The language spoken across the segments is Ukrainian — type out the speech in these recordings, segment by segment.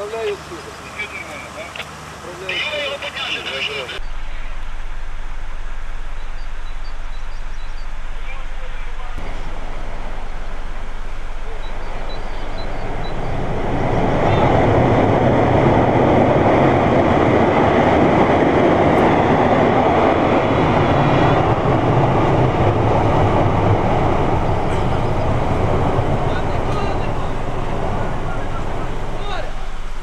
Управляю. Управляю.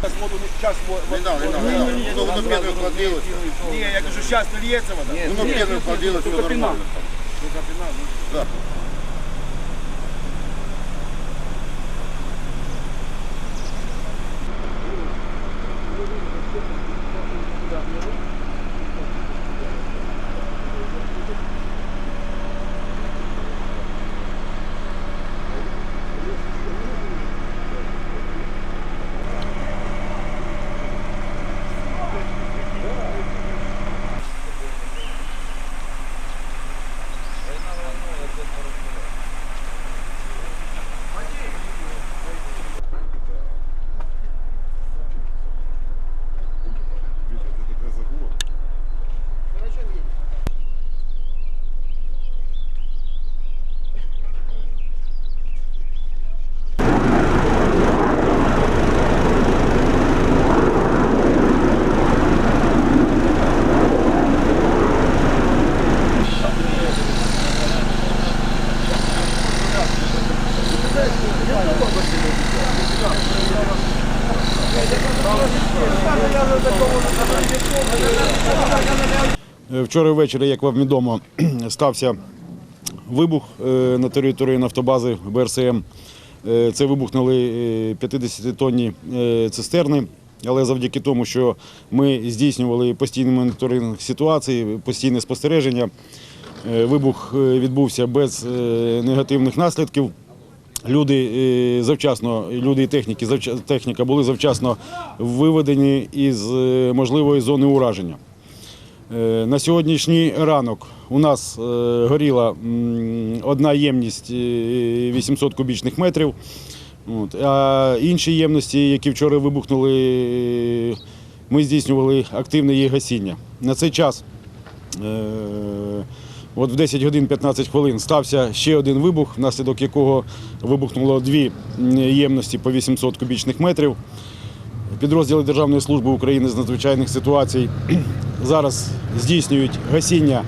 так воду не час воду. Не дав, не дав, не дав. Ну, воно п'ятою вкладилося. Ні, я кажу, зараз не льється вода. Воно п'ятою вкладилося, все нормально. Ну, капіна, ну. Так. Вчора ввечері, як вам відомо, стався вибух е, на території нафтобази БРСМ. Е, Це вибухнули 50-тонні цистерни, але завдяки тому, що ми здійснювали постійний моніторинг ситуації, постійне спостереження, е, вибух е, відбувся без е, негативних наслідків. Люди е, завчасно, люди і техніки, техніка були завчасно виведені із е, можливої зони ураження. Е, На сьогоднішній ранок у нас горіла одна ємність е, 800 кубічних метрів. А інші ємності, які вчора вибухнули, ми здійснювали активне їх гасіння. На цей час, от в 10 годин 15 хвилин, стався ще один вибух, внаслідок якого вибухнуло дві ємності по 800 кубічних метрів. Підрозділи Державної служби України з надзвичайних ситуацій зараз здійснюють гасіння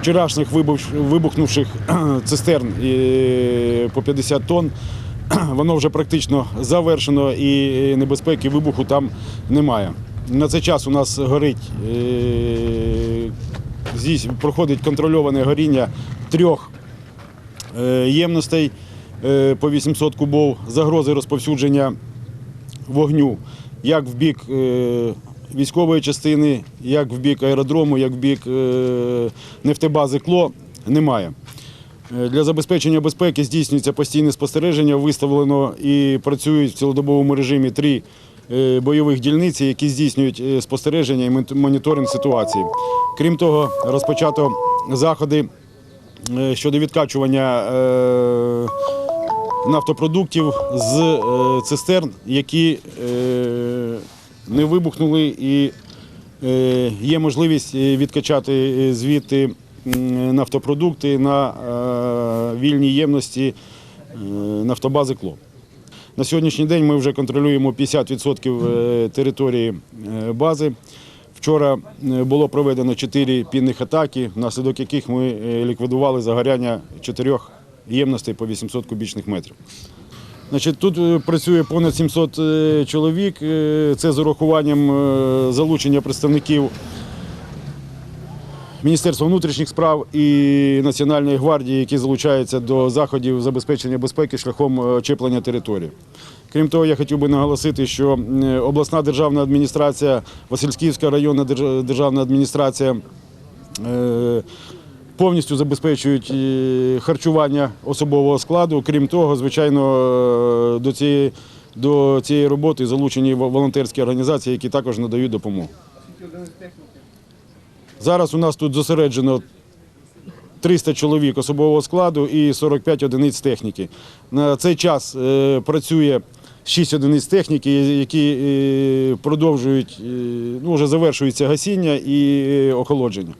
вчорашніх вибухнувших цистерн е, по 50 тонн. Воно вже практично завершено і небезпеки вибуху там немає. На цей час у нас горить, здійс- проходить контрольоване горіння трьох е, ємностей е, по 800 кубов, загрози розповсюдження вогню як в бік е, військової частини, як в бік аеродрому, як в бік нефтебази КЛО немає. Для забезпечення безпеки здійснюється постійне спостереження. Виставлено і працюють в цілодобовому режимі три бойових дільниці, які здійснюють е, спостереження і мон- моніторинг ситуації. Крім того, розпочато заходи е, щодо відкачування е, нафтопродуктів з е, цистерн, які е, не вибухнули, і е, є можливість е, відкачати е, звідти нафтопродукти на е, вільній ємності е, нафтобази КЛО. На сьогоднішній день ми вже контролюємо 50% е, території е, бази. Вчора е, було проведено 4 пінних атаки, внаслідок яких ми ліквідували загоряння чотирьох ємностей по 800 кубічних метрів. Значить, тут працює понад 700 е, чоловік. Це з урахуванням залучення представників Міністерства внутрішніх справ і Національної гвардії, які залучаються до заходів забезпечення безпеки шляхом е, очеплення території. Крім того, я хотів би наголосити, що е, обласна державна адміністрація, Васильківська районна державна адміністрація е, повністю забезпечують е, харчування особового складу. Крім того, звичайно, е, до цієї, до цієї роботи залучені волонтерські організації, які також надають допомогу. Зараз у нас тут зосереджено 300 чоловік особового складу і 45 одиниць техніки. На цей час е, працює 6 одиниць техніки, які е, продовжують, е, ну, вже завершується гасіння і охолодження.